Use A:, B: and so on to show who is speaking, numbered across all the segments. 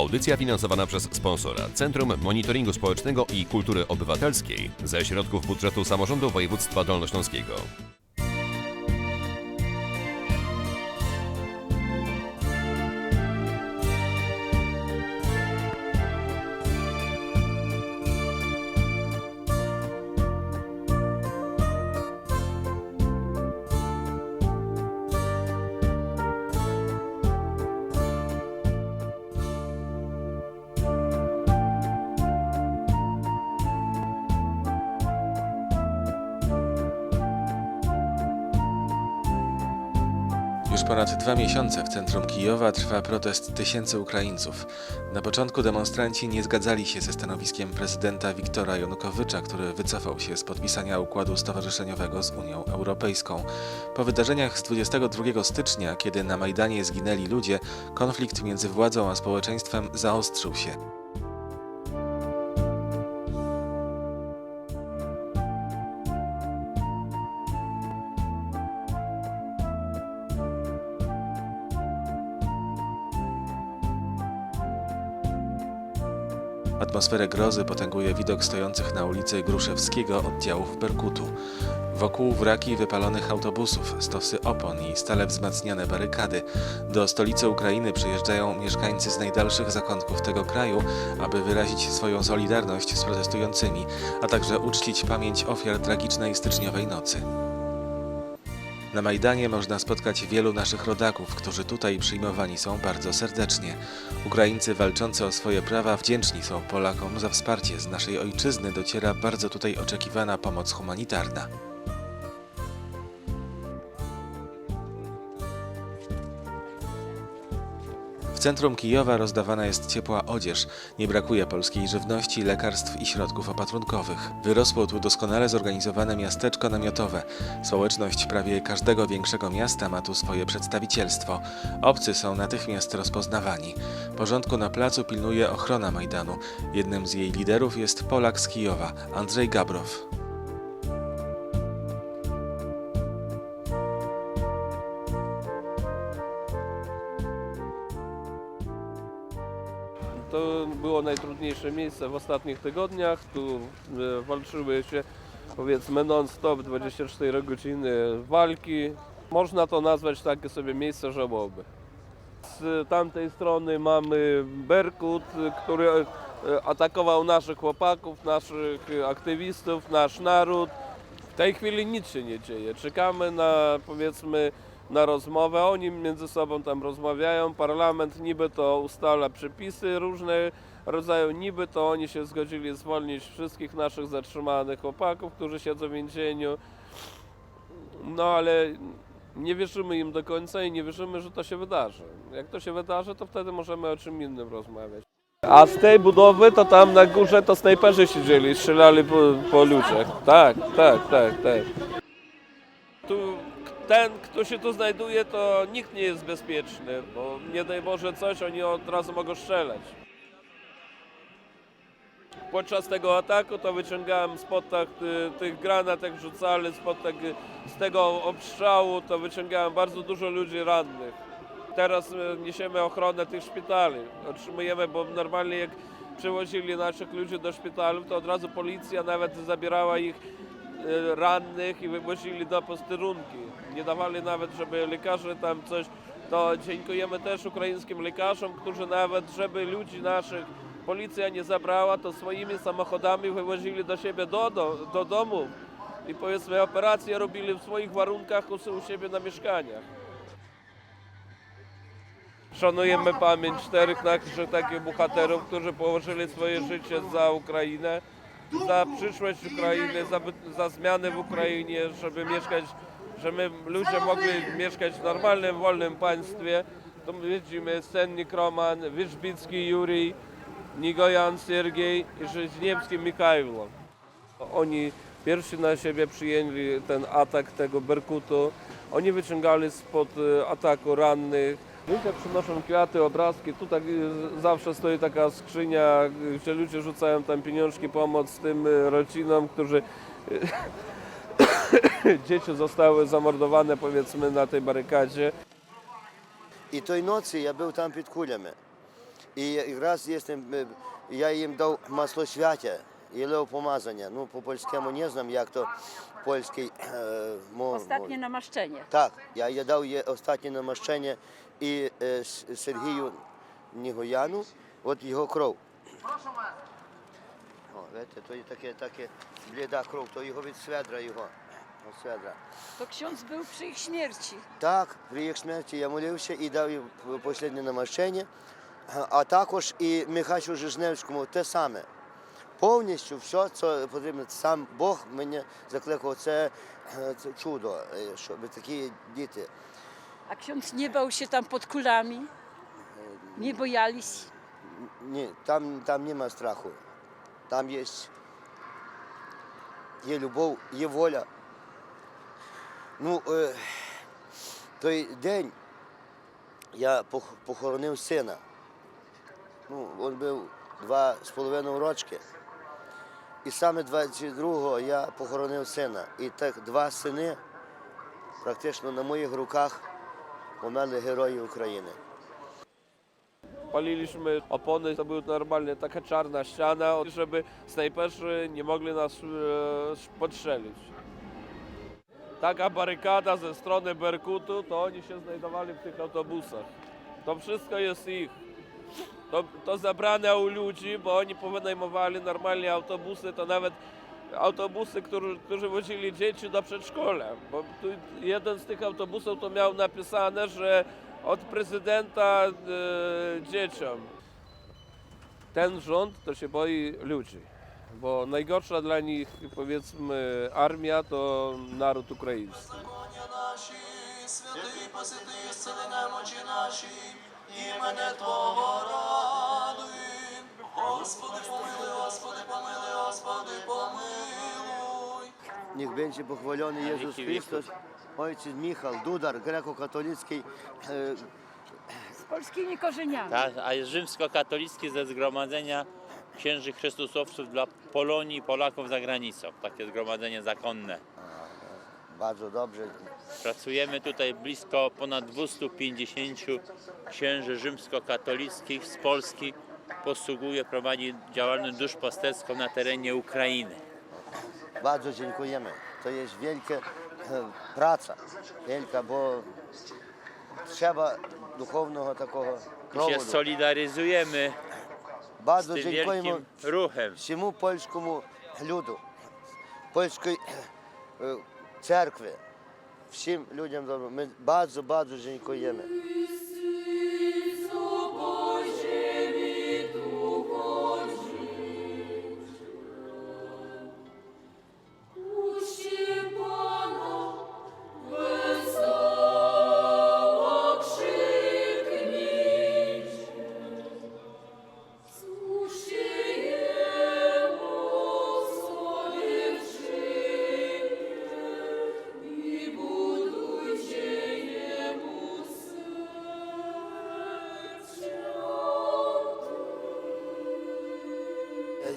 A: Audycja finansowana przez sponsora Centrum Monitoringu Społecznego i Kultury Obywatelskiej ze środków budżetu samorządu województwa dolnośląskiego.
B: Dwa miesiące w centrum Kijowa trwa protest tysięcy Ukraińców. Na początku demonstranci nie zgadzali się ze stanowiskiem prezydenta Wiktora Janukowycza, który wycofał się z podpisania układu stowarzyszeniowego z Unią Europejską. Po wydarzeniach z 22 stycznia, kiedy na Majdanie zginęli ludzie, konflikt między władzą a społeczeństwem zaostrzył się. Atmosferę grozy potęguje widok stojących na ulicy Gruszewskiego oddziałów Berkutu. Wokół wraki wypalonych autobusów, stosy opon i stale wzmacniane barykady. Do stolicy Ukrainy przyjeżdżają mieszkańcy z najdalszych zakątków tego kraju, aby wyrazić swoją solidarność z protestującymi, a także uczcić pamięć ofiar tragicznej styczniowej nocy. Na Majdanie można spotkać wielu naszych rodaków, którzy tutaj przyjmowani są bardzo serdecznie. Ukraińcy walczący o swoje prawa wdzięczni są Polakom za wsparcie. Z naszej ojczyzny dociera bardzo tutaj oczekiwana pomoc humanitarna. Centrum Kijowa rozdawana jest ciepła odzież. Nie brakuje polskiej żywności, lekarstw i środków opatrunkowych. Wyrosło tu doskonale zorganizowane miasteczko namiotowe. Społeczność prawie każdego większego miasta ma tu swoje przedstawicielstwo. Obcy są natychmiast rozpoznawani. Porządku na placu pilnuje ochrona Majdanu. Jednym z jej liderów jest Polak z Kijowa, Andrzej Gabrow.
C: Było najtrudniejsze miejsce w ostatnich tygodniach. Tu e, walczyły się powiedzmy non-stop 24 godziny walki. Można to nazwać takie sobie miejsce żałoby. Z tamtej strony mamy Berkut, który e, atakował naszych chłopaków, naszych aktywistów, nasz naród. W tej chwili nic się nie dzieje. Czekamy na powiedzmy na rozmowę. Oni między sobą tam rozmawiają. Parlament niby to ustala przepisy różne rodzaju, niby to oni się zgodzili zwolnić wszystkich naszych zatrzymanych chłopaków, którzy siedzą w więzieniu. No ale nie wierzymy im do końca i nie wierzymy, że to się wydarzy. Jak to się wydarzy, to wtedy możemy o czym innym rozmawiać. A z tej budowy to tam na górze to snajperzy siedzieli, strzelali po, po ludziach. Tak, tak, tak, tak. Tu ten, kto się tu znajduje, to nikt nie jest bezpieczny, bo nie daj Boże coś, oni od razu mogą strzelać. Podczas tego ataku to wyciągałem spod tak, y, tych granat, jak rzucali, spod tak, z tego obstrzału to wyciągałem bardzo dużo ludzi rannych. Teraz y, niesiemy ochronę tych szpitali. Otrzymujemy, bo normalnie jak przewozili naszych ludzi do szpitalów, to od razu policja nawet zabierała ich y, rannych i wywozili do posterunki. Nie dawali nawet, żeby lekarze tam coś. To dziękujemy też ukraińskim lekarzom, którzy nawet, żeby ludzi naszych policja nie zabrała, to swoimi samochodami wywozili do siebie do, do, do domów i powiedzmy operacje robili w swoich warunkach u, u siebie na mieszkaniach. Szanujemy pamięć czterech naszych takich bohaterów, którzy położyli swoje życie za Ukrainę, za przyszłość Ukrainy, za, za zmiany w Ukrainie, żeby mieszkać, żeby ludzie mogli mieszkać w normalnym, wolnym państwie. To widzimy Sennik Roman, Wierzbicki Jurij, Nigojan Sergiej i Rzeźniewski Mikajlo. Oni pierwsi na siebie przyjęli ten atak tego Berkutu. Oni wyciągali spod e, ataku rannych. Ludzie przynoszą kwiaty, obrazki. Tu tak e, zawsze stoi taka skrzynia, gdzie ludzie rzucają tam pieniążki, pomoc tym e, rodzinom, którzy dzieci zostały zamordowane powiedzmy na tej barykadzie.
D: I tej nocy ja był tam pod kulami. І якраз е, я їм дав масло свяття і лев помазання. Ну, по-польському не знам, як то польський е, мов.
E: Ostatnie namaszczenie.
D: Так, я їй дав є останнє намащення і е, Сергію Нігояну, от його кров. О, бачите, то є таке, таке бліда кров, то його від сведра його. От сведра.
E: To ksiądz był przy ich śmierci.
D: Так, при їх смерті я молився і дав їм останнє намащення, а також і Михайлу Жижневському те саме. Повністю все, що потрібно, сам Бог мене закликав, це, е, це чудо, е, щоб такі діти.
E: A ksiądz nie bał się tam pod kulami? Nie bojались?
D: Ні, там, там нема страху. Там є, є любов, є воля. Ну, е, той день я похоронив сина. Ну, він був два з половиною рочки. І саме 22-го я похоронив сина. І так два сини практично на моїх руках померли герої України.
C: To była normalnie taka czarna ściana, żeby snajperzy nie mogli nas e, podstrzelić. Taka barykada ze strony Berkutu, to oni się znajdowali w tych autobusach. To wszystko jest ich. To, to zabrane u ludzi, bo oni powynajmowali normalnie autobusy, to nawet autobusy, którzy, którzy wozili dzieci do przedszkola. Bo tu jeden z tych autobusów to miał napisane, że od prezydenta e, dzieciom. Ten rząd to się boi ludzi, bo najgorsza dla nich powiedzmy armia to naród ukraiński.
F: Беззаконня наші, святий посвяти, зціли немочі наші, імене Твого ради. Господи, помилуй, Господи, помилуй, Господи, помилуй.
D: Niech będzie pochwalony Jezus Chrystus, ojciec Michał Dudar, grekokatolicki e,
E: Z polskimi korzeniami.
G: Tak, a jest rzymskokatolicki ze zgromadzenia księży Chrystusowców dla Polonii i Polaków za granicą. Takie zgromadzenie zakonne.
D: bardzo dobrze.
G: Pracujemy tutaj blisko ponad 250 księży rzymskokatolickich z Polski. Posługuje, prowadzi działalność duszpasterską na terenie Ukrainy.
D: Bardzo dziękujemy. To jest wielka e, praca, wielka, bo trzeba duchownego takiego
G: I się
D: prowodu.
G: solidaryzujemy z
D: Bardzo
G: tym
D: dziękujemy
G: wielkim ruchem.
D: всьому польському люду, польської е, церкви, всім людям, ми бадзу бадзу жінкуємо.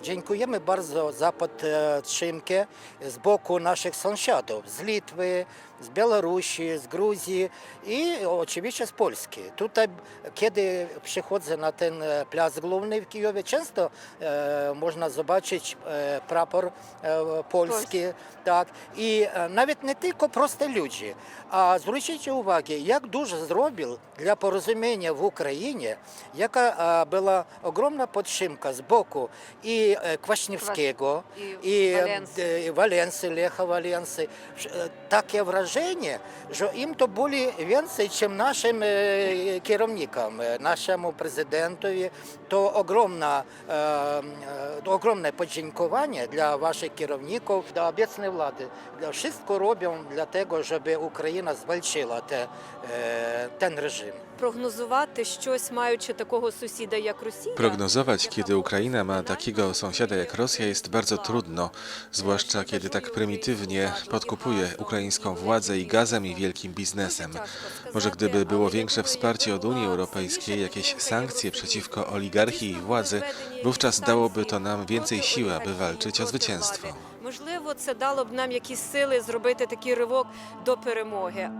H: Dziękujemy bardzo za podtrzymkę z boku naszych sąsiadów z Litwy, z Białorusi, z Gruzji i oczywiście z Polski. Tutaj, kiedy przychodzę na ten e, plac główny w Kijowie, często e, można zobaczyć e, prapor e, polski. Tak. I e, nawet nie tylko proste ludzie, a zwróćcie uwagę, jak dużo zrobił dla porozumienia w Ukrainie, jaka e, była ogromna podtrzymka z boku i e, Kwaśniewskiego,
I: i
H: i
I: Walency.
H: e, Walency, Lecha Walency. Że, e, Takie wrażenie, że im to byli więcej niż naszym e, kierownikom, e, naszemu prezydentowi. To ogromna, e, e, ogromne podziękowanie dla waszych kierowników, dla obecnej władzy. Dla wszystko robią dlatego, żeby Україна zwalczyła te, e, ten reżim.
I: Прогнозувати щось, маючи такого сусіда, як Росія.
B: Prognozować, kiedy Ukraina ma takiego sąsiada jak Rosja, jest bardzo trudno, zwłaszcza kiedy tak prymitywnie podkupuje ukraińską władzę i gazem i wielkim biznesem. Może gdyby było większe wsparcie od Unii Europejskiej, jakieś sankcje przeciwko oligarchii i władzy, wówczas dałoby to nam więcej siły, aby walczyć o zwycięstwo.
I: Можливо, це дало б нам якісь сили зробити такий ривок до перемоги.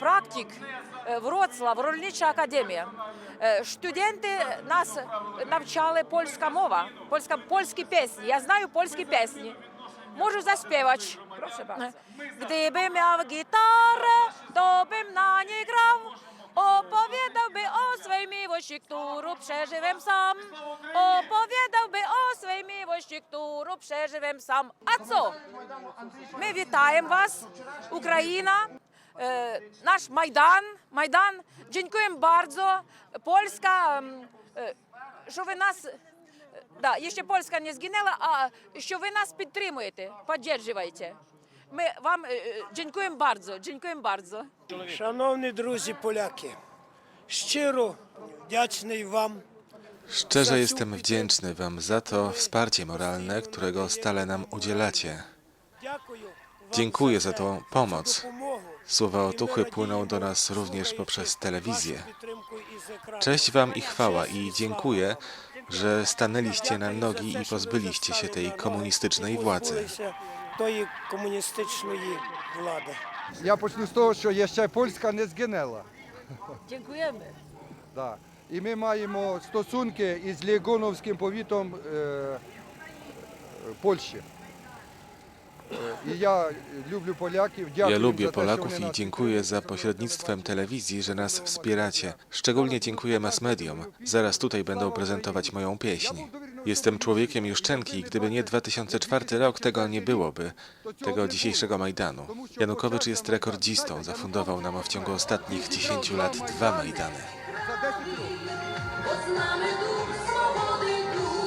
E: Практик е, Вроцлав, Рольнича академія. Е, Студенти нас навчали польська мова, польська, польські пісні. Я знаю польські пісні. Можу заспівати. Proszę bardzo. Gdybym miał gitarę, to bym na niej grał. Opowiadałby o swej miłości, którą przeżyłem sam. Opowiadałby o swej miłości, którą przeżyłem sam. A co? My witaємо вас, Україна, е, наш Майдан. Майдан, дякуємо bardzo. Польська, ем, е, що ви нас, е, да, ще Польська не згинула, а що ви нас підтримуєте, підтримуєте. Ми вам е, е, дякуємо bardzo, дякуємо bardzo.
J: Шановні друзі поляки, щиро вдячний вам
B: Szczerze jestem wdzięczny Wam za to wsparcie moralne, którego stale nam udzielacie.
J: Дякую вам
B: Dziękuję za
J: це,
B: tą
J: за
B: pomoc. Słowa otuchy płyną do nas również poprzez telewizję. Cześć Wam i chwała i dziękuję, że stanęliście na nogi i pozbyliście się tej komunistycznej władzy.
K: Ja pocznę z tego, że jeszcze Polska nie zginęła.
E: Dziękujemy.
K: Da. I my mamy stosunki z Legonowskim powitom e, Polski.
B: Ja lubię Polaków, i dziękuję za pośrednictwem telewizji, że nas wspieracie. Szczególnie dziękuję mass mediom. Zaraz tutaj będą prezentować moją pieśń. Jestem człowiekiem Juszczenki gdyby nie 2004 rok, tego nie byłoby, tego dzisiejszego Majdanu. Janukowycz jest rekordzistą, zafundował nam w ciągu ostatnich 10 lat dwa Majdany.
F: Poznamy duch swobody duch.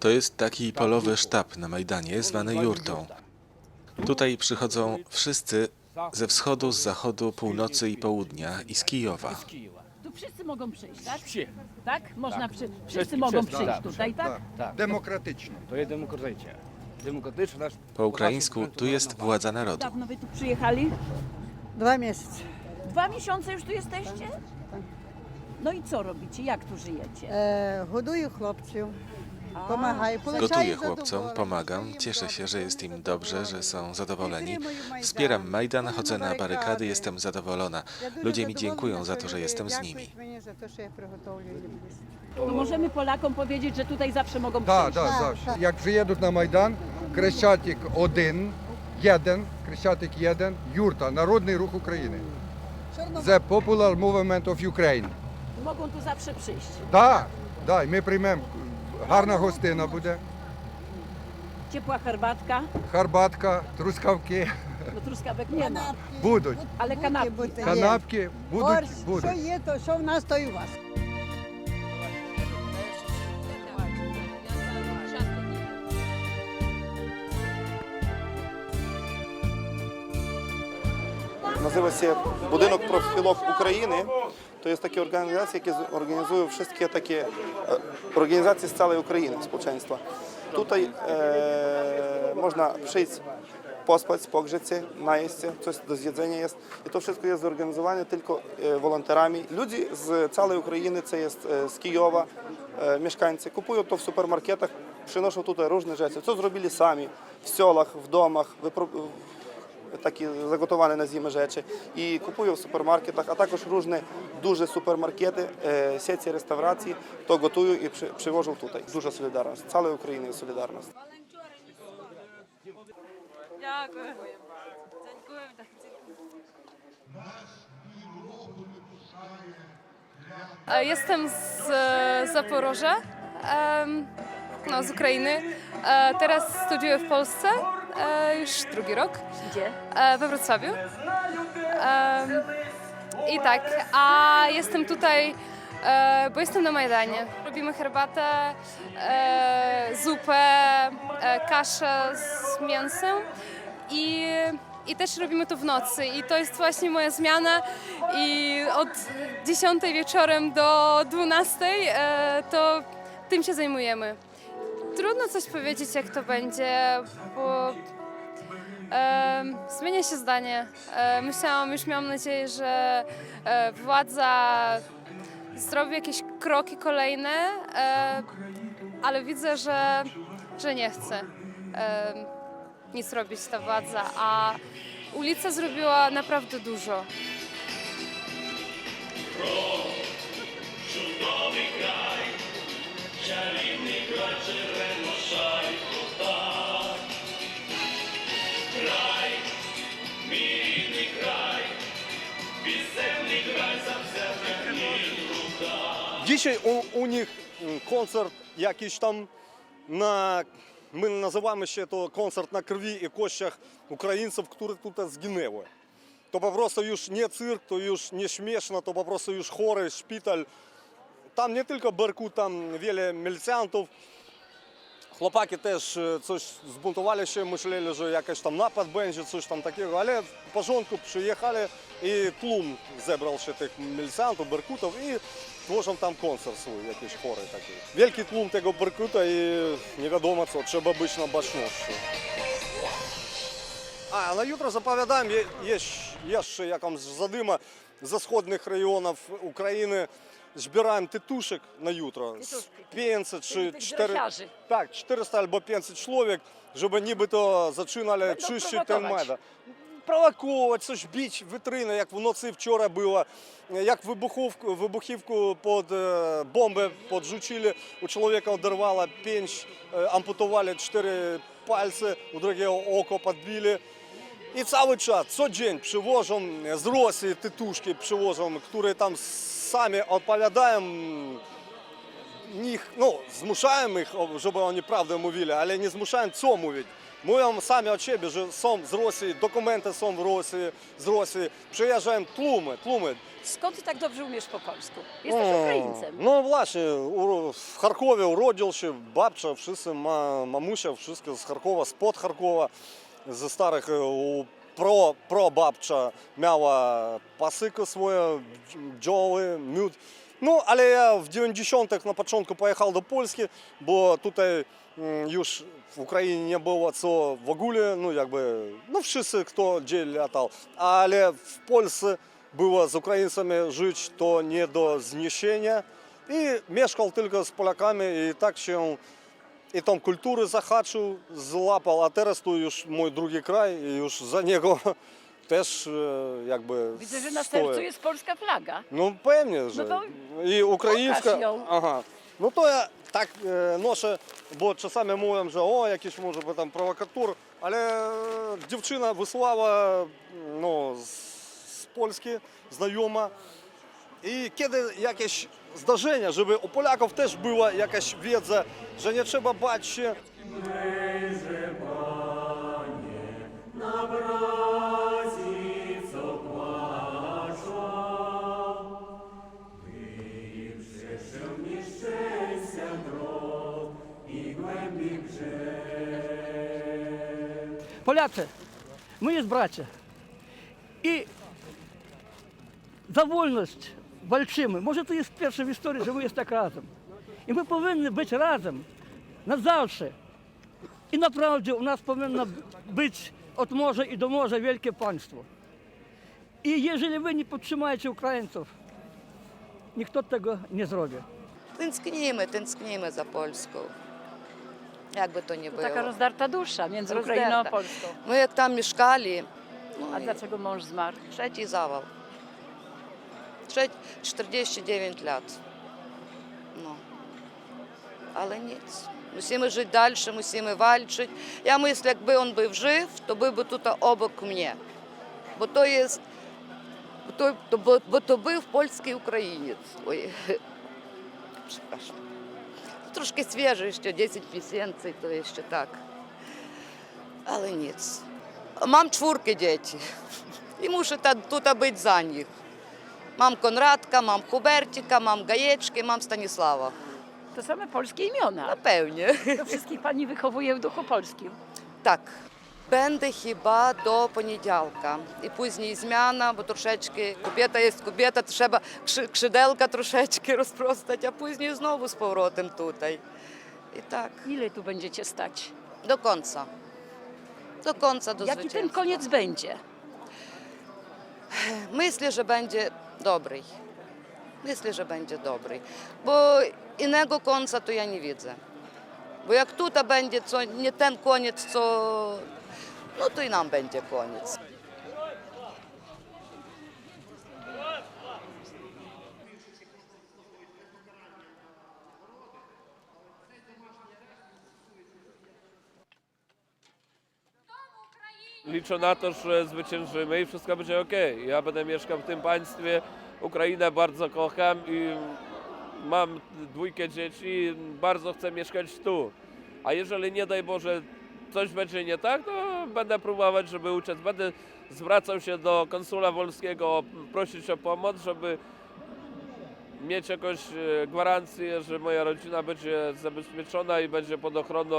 L: To
B: jest taki polowy sztab na Majdanie, zwany jurtą. Tutaj przychodzą wszyscy ze wschodu, z zachodu, północy i południa i z Kijowa.
E: Tu wszyscy mogą przyjść, tak? Tak? Można przy... Wszyscy mogą przyjść
L: tak.
E: tutaj, tak?
L: Tak.
K: Demokratyczne.
L: To jest demokracja.
B: Po ukraińsku tu jest władza narodu.
E: Dawno wy tu przyjechali?
M: Dwa miesiące.
E: Dwa miesiące już tu jesteście? No i co robicie? Jak tu żyjecie?
M: Е, годую хлопців, допомагаю.
B: Gotuję chłopcom, pomagam, cieszę się, że jest im dobrze, że są zadowoleni. Wspieram Majdan, chodzę na barykady, jestem zadowolona. Ludzie mi dziękują za to, że jestem z nimi.
E: To możemy Polakom powiedzieć, że tutaj zawsze mogą
K: Так,
E: przyjść.
K: так, завжди. Як приїдуть на Майдан, Крещатик один, єден, Крещатик єден, юрта, Народний рух України. The Popular Movement of Ukraine.
E: Mogą tu zawsze przyjść.
K: Так, так, ми приймемо. Гарна гостина буде,
E: Ciepła herbatka,
K: харбатка, трускавки
E: no truskawek nie ma,
K: будуть.
E: ale kanapki.
K: Канапки будуть,
M: Що
K: будуть.
M: є, то що в нас, то і у вас.
N: Називається Будинок профспілок України. Wszystkie takie e, organizacje z całej Ukrainy, społeczeństwa. Tutaj e, można przyjść, pospać, pogrzeć się, najeść się, coś do zjedzenia jest. I to wszystko jest zorganizowane tylko e, волонтерami. Ludzi z całej Ukrainy, co jest e, z Kijowa, e, mieszkańcy, kupują to w supermarketach, przynoszą tutaj różne rzeczy, co zrobili sami w selach, w domach, wypro- такі заготовані на зиму речі і купую в супермаркетах, а також різні дуже супермаркети, е, сеті реставрації, то готую і при- привожу тут. Дуже солідарність. Цілої України є солідарність.
E: Дякую.
I: Jestem z e, Zaporoża, em, no, z Ukrainy. E, Teraz studiuję w Polsce
O: e, już drugi rok
F: Gdzie?
O: e, we Wrocławiu. Em, I tak, a jestem tutaj, e, bo jestem na Majdanie. Robimy herbatę, e, zupę, e, kaszę z mięsem i, i też robimy to w nocy. I to jest właśnie moja zmiana i od 10 wieczorem do 12 e, to tym się zajmujemy. Trudno coś powiedzieć, jak to będzie, bo Em, Zmienia się zdanie. E, Myślałam, już miałam nadzieję, że e, władza zrobi jakieś kroki kolejne, e, ale widzę, że, że nie chce em, nic robić ta władza, a ulica zrobiła naprawdę dużo.
P: Dzisiaj у u nich koncert jakiś tam на ми називаємо ще то концерт на крові і кощах українців, які тут згинули. То просто юж не цирк, то юж не смішно, то просто юж хорий, шпіталь. Там не тільки Беркут, там вілі міліціантів. Хлопаки теж е, coś збунтували, що мишлили, що якось там напад Бенджі, щось там таке. Але по приїхали і тлум зібрав ще тих міліціантів, беркутів і творив там концерт свій, якийсь хори такий. Великий тлум того беркута і невідомо це, щоб обично башно. А на утро заповідаємо, є, є, є ще якомусь задима за сходних районів України збираємо титушек на утро. 50 чи 4, так, 400 або 50 чоловік, щоб нібито зачинали Ну,
F: чистити
P: провокувач. Провоковувати, це ж біч, вітрина, як вночі вчора було, як вибухівку під е, бомби поджучили, у чоловіка одірвало пінч, е, ампутували чотири пальці, у другого око підбили. І цілий час, цей день привозимо з Росії титушки, привозимо, які там odpowiadają nich, no, zmuszają ich, o, żeby oni prawdę mówili, ale nie zmuszają co mówić. Mówią sami od siebie, że są z Rosji, dokumenty są w Rosji, z Rosji, przyjeżdżają tłumy, tłumy.
F: Skąd ty tak dobrze umiesz po polsku? Jesteś
P: O,
F: Ukraińcem.
P: No właśnie, u, w Charkowie urodził się babcia, wszyscy, ma, mamusia, wszystko z Charkowa, spod Charkowa, ze starych, e, u pro, prababcia miała pasykę swoje, bdzioły, miód. No, ale ja w 90-tych na początku pojechał do Polski, bo tutaj już w Ukrainie nie było co w ogóle, no jakby, no wszyscy kto gdzie latał, ale w Polsce było z Ukraińcami żyć to nie do zniesienia i mieszkał tylko z Polakami i tak się І там культуры захачу, злапал, а зараз то уж мой другий край, і уж за нього теж е, якби.
F: Widzę, że na sercu jest polska flaga.
P: Ну, певні
F: ж
P: Ну, то
F: і українська.
P: Ага. Ну то я так е, ноше, бо часами мовим що о, якийсь може би там провокатур. Але е, дівчина Вислава ну, з, з Польськи, знайома. І киди якісь zdarzenia, żeby u Polaków też była jakaś wiedza, że nie trzeba bać się.
J: Polacy, my jest bracia. I za wolność walczymy. Może to jest pierwsze w historii, że my jest tak razem. I my powinni być razem na zawsze. I naprawdę u nas powinno być od morza i do morza wielkie państwo. I jeżeli wy nie podtrzymacie Ukraińców, nikt tego nie zrobi.
M: Tęsknimy, tęsknimy za Polską. Jakby to nie było.
F: Taka rozdarta dusza między
M: Rozdarta.
F: Ukrainą a Polską.
M: My jak tam mieszkali, no
F: A
M: i
F: dlaczego mąż zmarł?
M: trzeci zawał. получать 49 лет. Ну. Але ніц. Мусимо жити далі, мусимо вальчити. Я мислю, якби він був жив, то був би тут обок мені. Бо то є то, бо, бо то був польський українець. Ой, Трошки свіжий, ще 10 пісенців, то є ще так. Але ніц. Мам чвурки діти. І мушу тут бути за них. Mam Konradka, mam Hubercika, mam Gajeczkę, mam Stanisława.
F: To same polskie imiona.
M: No pewnie.
F: To wszystkich pani wychowuje w duchu polskim.
M: Tak. Będę chyba do poniedziałka i później zmiana, bo troszeczkę kobieta jest kobieta, trzeba krzy- krzydelka troszeczkę rozprostać, a później znowu z powrotem tutaj. I tak.
F: Ile tu będziecie stać?
M: Do końca. Do końca, do
F: Jaki ten
M: zwycięstwa.
F: koniec będzie?
M: Myślę, że będzie dobry. Myślę, że będzie dobry. Bo innego końca to ja nie widzę. Bo jak tutaj będzie co, nie ten koniec, co... No to i nam będzie koniec.
C: Liczę na to, że zwyciężymy i wszystko będzie ok. Ja będę mieszkał w tym państwie. Ukrainę bardzo kocham i mam dwójkę dzieci bardzo chcę mieszkać tu. A jeżeli nie daj Boże coś będzie nie tak, to będę próbować, żeby uciec. Będę zwracał się do konsula wolskiego, prosić o pomoc, żeby mieć jakąś e, gwarancję, że moja rodzina będzie zabezpieczona i będzie pod ochroną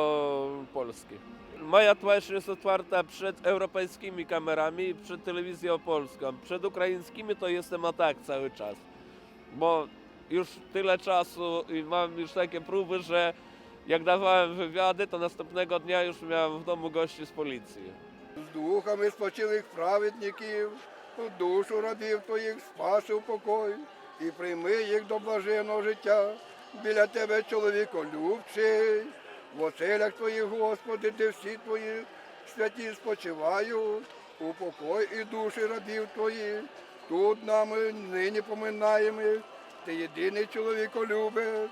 C: Polski Moja twarz jest otwarta przed europejskimi kamerami i przed telewizją polską. Przed ukraińskimi to jestem a tak cały czas. Bo już tyle czasu i mam już takie próby, że jak dawałem wywiady, to następnego dnia już miałem w domu gości z policji.
Q: З духами спочилих праведників, душу радів твоїх спаси в покой, і прийми їх до блаженного життя. Біля тебе, чоловіко любчий, В оселях твоїх, Господи, де всі твої святі спочивають, у покой і душі радів твоїх. Тут нами нині поминаємо, ти єдиний чоловіколюбець,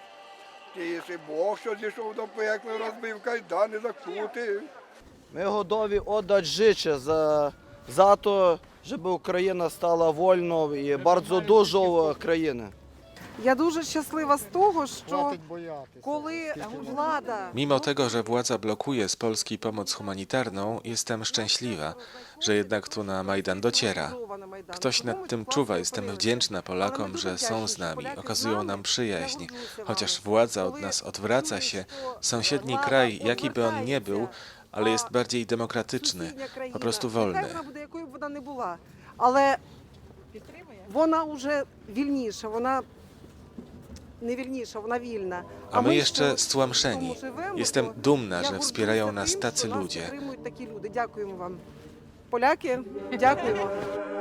Q: ти єси Бог, що зійшов до пекла, розбив кайдани закути.
R: Ми готові віддати життя за, за те, щоб Україна стала вольною і дуже дуже країна.
S: Я дуже щаслива з того, що коли влада
B: Mimo tego, że władza blokuje z Polski pomoc humanitarną, jestem szczęśliwa, że jednak tu na Majdan dociera. Ktoś nad tym czuwa, jestem wdzięczna Polakom, że są z nami, okazują nam przyjaźń. Chociaż władza od nas odwraca się, sąsiedni kraj, jaki by on nie był, ale jest bardziej demokratyczny,
S: сусідня країна,
B: po prostu
S: яка
B: wolny.
S: вона буде, якою б вона не була, але вона вже вільніша, вона
B: a my jeszcze stłamszeni. Jestem dumna, że wspierają nas tacy ludzie.
S: Polaki, dziękujemy.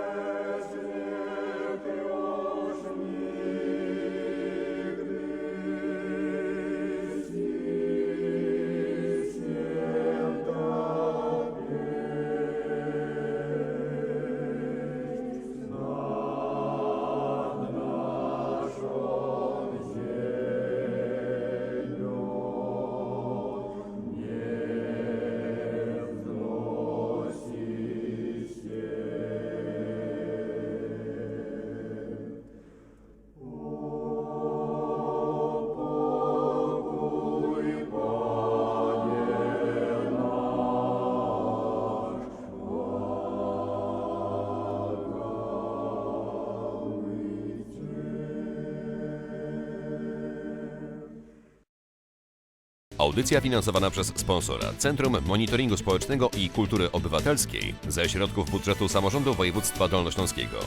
A: Audycja finansowana przez sponsora Centrum Monitoringu Społecznego i Kultury Obywatelskiej ze środków budżetu samorządu województwa dolnośląskiego.